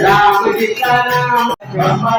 राम जी का नाम ब्रह्म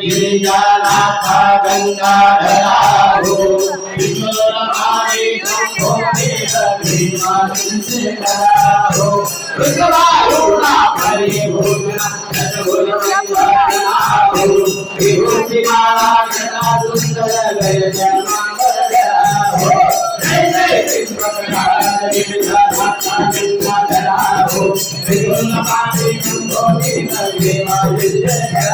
गिरिजानाथा गङ्गाधरारो विश्वरमाणि संभोदेशभिमासिंसिकरारो ऋतवारुणा परिभूषणा सद्गुणमन्वनारो विभूतिमाला सदा सुन्दर गजमाङ्गरारो जय जय विश्वकरार गिरिजानाथा गङ्गाधरारो विश्वरमाणि संभोदेशभिमासिंसिकरारो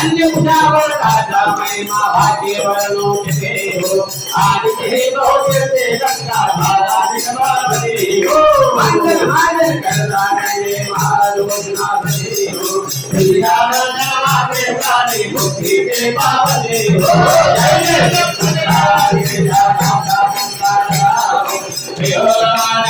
अन्य उदावर राजा मैं मावा के वर्णों के हो आज के बहुत से गंगा धारा निकला बने हो मंगल हार करता है ये महालोक ना बने हो प्रिया राजा के सारे मुक्ति के पावने हो जय जय राजा राजा राजा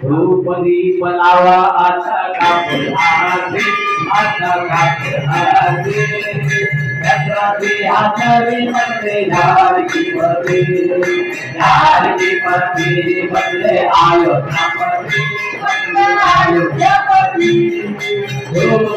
धूपदीप लावा आता कापूर आरती आता कापूर आरती छत्राची हातरी मध्ये झाडकी पती झाडकी पती बदले अयोध्यापती बदले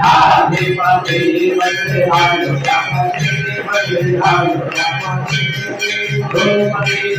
Thank you.